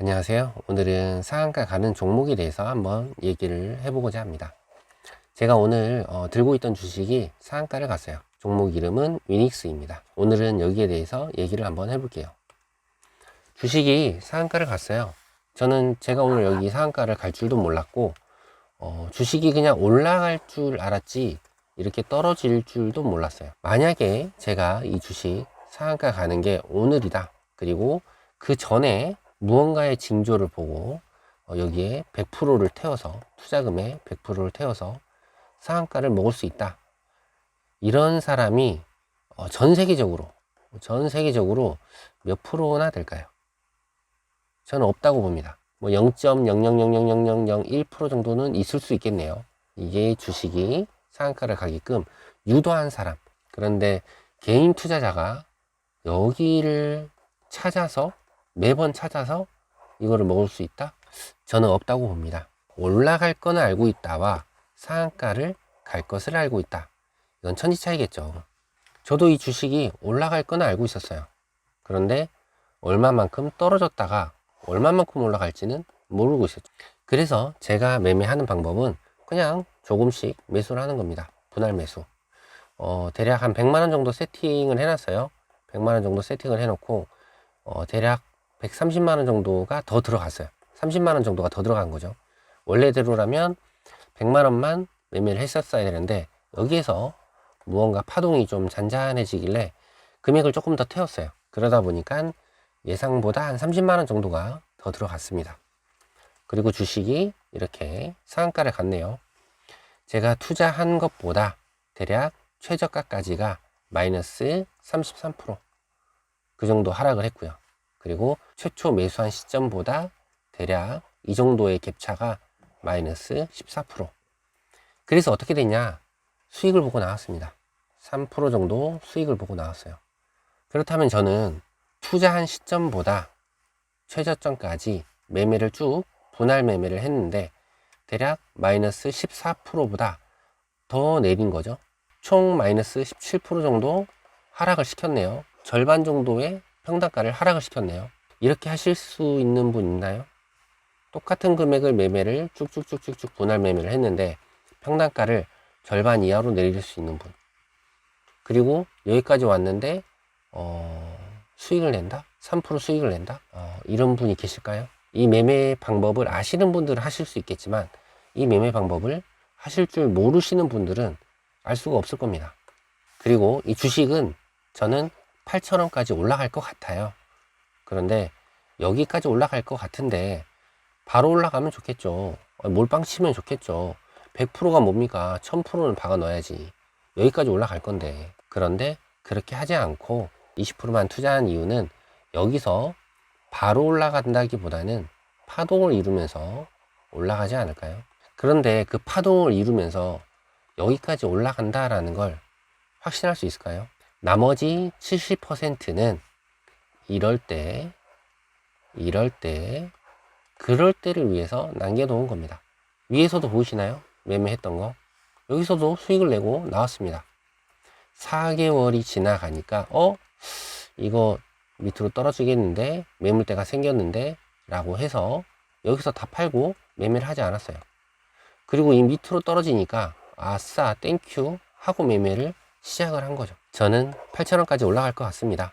안녕하세요. 오늘은 상한가 가는 종목에 대해서 한번 얘기를 해보고자 합니다. 제가 오늘 어, 들고 있던 주식이 상한가를 갔어요. 종목 이름은 위닉스입니다. 오늘은 여기에 대해서 얘기를 한번 해볼게요. 주식이 상한가를 갔어요. 저는 제가 오늘 여기 상한가를 갈 줄도 몰랐고, 어, 주식이 그냥 올라갈 줄 알았지, 이렇게 떨어질 줄도 몰랐어요. 만약에 제가 이 주식 상한가 가는 게 오늘이다. 그리고 그 전에 무언가의 징조를 보고 어, 여기에 100%를 태워서 투자금의 100%를 태워서 상한가를 먹을 수 있다. 이런 사람이 어, 전 세계적으로 전 세계적으로 몇 프로나 될까요? 저는 없다고 봅니다. 뭐 0.0000001% 정도는 있을 수 있겠네요. 이게 주식이 상한가를 가게끔 유도한 사람. 그런데 개인 투자자가 여기를 찾아서 매번 찾아서 이거를 먹을 수 있다? 저는 없다고 봅니다. 올라갈 거는 알고 있다와 상한가를 갈 것을 알고 있다. 이건 천지 차이겠죠. 저도 이 주식이 올라갈 거는 알고 있었어요. 그런데 얼마만큼 떨어졌다가 얼마만큼 올라갈지는 모르고 있었죠. 그래서 제가 매매하는 방법은 그냥 조금씩 매수를 하는 겁니다. 분할 매수. 어, 대략 한 100만 원 정도 세팅을 해놨어요. 100만 원 정도 세팅을 해놓고 어, 대략 130만 원 정도가 더 들어갔어요. 30만 원 정도가 더 들어간 거죠. 원래대로라면 100만 원만 매매를 했었어야 되는데 여기에서 무언가 파동이 좀 잔잔해지길래 금액을 조금 더 태웠어요. 그러다 보니까 예상보다 한 30만 원 정도가 더 들어갔습니다. 그리고 주식이 이렇게 상한가를 갔네요. 제가 투자한 것보다 대략 최저가까지가 마이너스 33%그 정도 하락을 했고요. 그리고 최초 매수한 시점보다 대략 이 정도의 갭차가 마이너스 14%. 그래서 어떻게 됐냐? 수익을 보고 나왔습니다. 3% 정도 수익을 보고 나왔어요. 그렇다면 저는 투자한 시점보다 최저점까지 매매를 쭉 분할 매매를 했는데 대략 마이너스 14%보다 더 내린 거죠. 총 마이너스 17% 정도 하락을 시켰네요. 절반 정도의 평단가를 하락을 시켰네요. 이렇게 하실 수 있는 분 있나요? 똑같은 금액을 매매를 쭉쭉쭉쭉쭉 분할 매매를 했는데 평단가를 절반 이하로 내릴 수 있는 분. 그리고 여기까지 왔는데 어, 수익을 낸다? 3% 수익을 낸다? 어, 이런 분이 계실까요? 이 매매 방법을 아시는 분들은 하실 수 있겠지만 이 매매 방법을 하실 줄 모르시는 분들은 알 수가 없을 겁니다. 그리고 이 주식은 저는 8,000원까지 올라갈 것 같아요. 그런데 여기까지 올라갈 것 같은데 바로 올라가면 좋겠죠. 어, 몰빵 치면 좋겠죠. 100%가 뭡니까? 1000%는 박아 넣어야지. 여기까지 올라갈 건데. 그런데 그렇게 하지 않고 20%만 투자한 이유는 여기서 바로 올라간다기보다는 파동을 이루면서 올라가지 않을까요? 그런데 그 파동을 이루면서 여기까지 올라간다라는 걸 확신할 수 있을까요? 나머지 70%는 이럴 때, 이럴 때, 그럴 때를 위해서 남겨놓은 겁니다. 위에서도 보이시나요? 매매했던 거. 여기서도 수익을 내고 나왔습니다. 4개월이 지나가니까, 어? 이거 밑으로 떨어지겠는데, 매물대가 생겼는데, 라고 해서 여기서 다 팔고 매매를 하지 않았어요. 그리고 이 밑으로 떨어지니까, 아싸, 땡큐 하고 매매를 시작을 한 거죠. 저는 8,000원까지 올라갈 것 같습니다.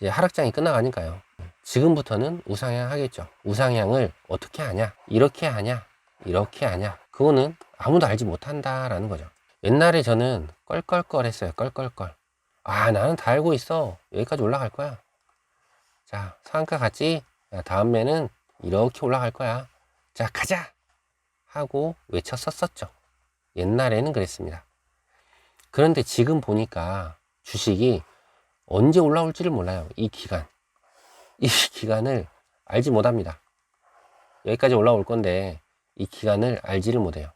이제 하락장이 끝나가니까요. 지금부터는 우상향 하겠죠. 우상향을 어떻게 하냐? 이렇게 하냐? 이렇게 하냐? 그거는 아무도 알지 못한다라는 거죠. 옛날에 저는 껄껄껄 했어요. 껄껄껄. 아, 나는 다 알고 있어. 여기까지 올라갈 거야. 자, 상한가 갔지? 야, 다음에는 이렇게 올라갈 거야. 자, 가자! 하고 외쳤었었죠. 옛날에는 그랬습니다. 그런데 지금 보니까 주식이 언제 올라올지를 몰라요. 이 기간. 이 기간을 알지 못합니다. 여기까지 올라올 건데 이 기간을 알지를 못해요.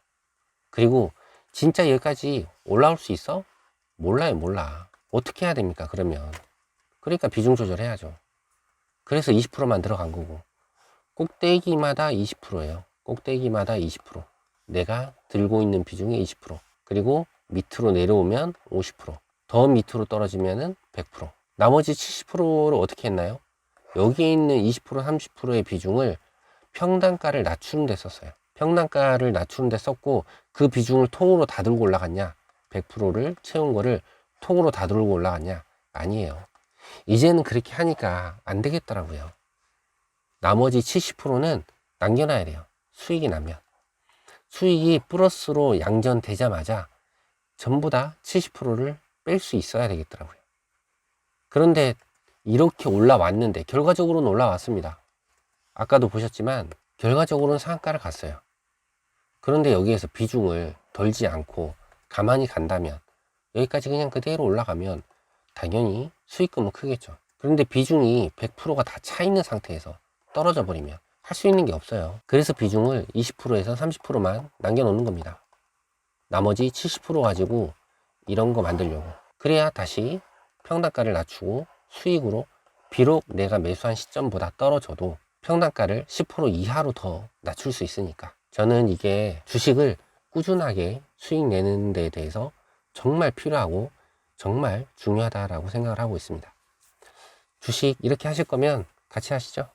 그리고 진짜 여기까지 올라올 수 있어? 몰라요, 몰라. 어떻게 해야 됩니까, 그러면? 그러니까 비중 조절해야죠. 그래서 20%만 들어간 거고. 꼭대기마다 20%예요. 꼭대기마다 20%. 내가 들고 있는 비중의 20%. 그리고 밑으로 내려오면 50%. 더 밑으로 떨어지면은 100%. 나머지 70%를 어떻게 했나요? 여기 있는 20% 30%의 비중을 평단가를 낮추는 데 썼어요. 평단가를 낮추는 데 썼고 그 비중을 통으로 다 들고 올라갔냐? 100%를 채운 거를 통으로 다 들고 올라갔냐? 아니에요. 이제는 그렇게 하니까 안 되겠더라고요. 나머지 70%는 남겨놔야 돼요. 수익이 나면. 수익이 플러스로 양전되자마자 전부 다 70%를 뺄 수 있어야 되겠더라고요. 그런데 이렇게 올라왔는데 결과적으로는 올라왔습니다. 아까도 보셨지만 결과적으로는 상한가를 갔어요. 그런데 여기에서 비중을 덜지 않고 가만히 간다면 여기까지 그냥 그대로 올라가면 당연히 수익금은 크겠죠. 그런데 비중이 100%가 다 차 있는 상태에서 떨어져 버리면 할 수 있는 게 없어요. 그래서 비중을 20%에서 30%만 남겨놓는 겁니다. 나머지 70% 가지고 이런 거 만들려고. 그래야 다시 평단가를 낮추고 수익으로 비록 내가 매수한 시점보다 떨어져도 평단가를 10% 이하로 더 낮출 수 있으니까. 저는 이게 주식을 꾸준하게 수익 내는 데 대해서 정말 필요하고 정말 중요하다라고 생각을 하고 있습니다. 주식 이렇게 하실 거면 같이 하시죠.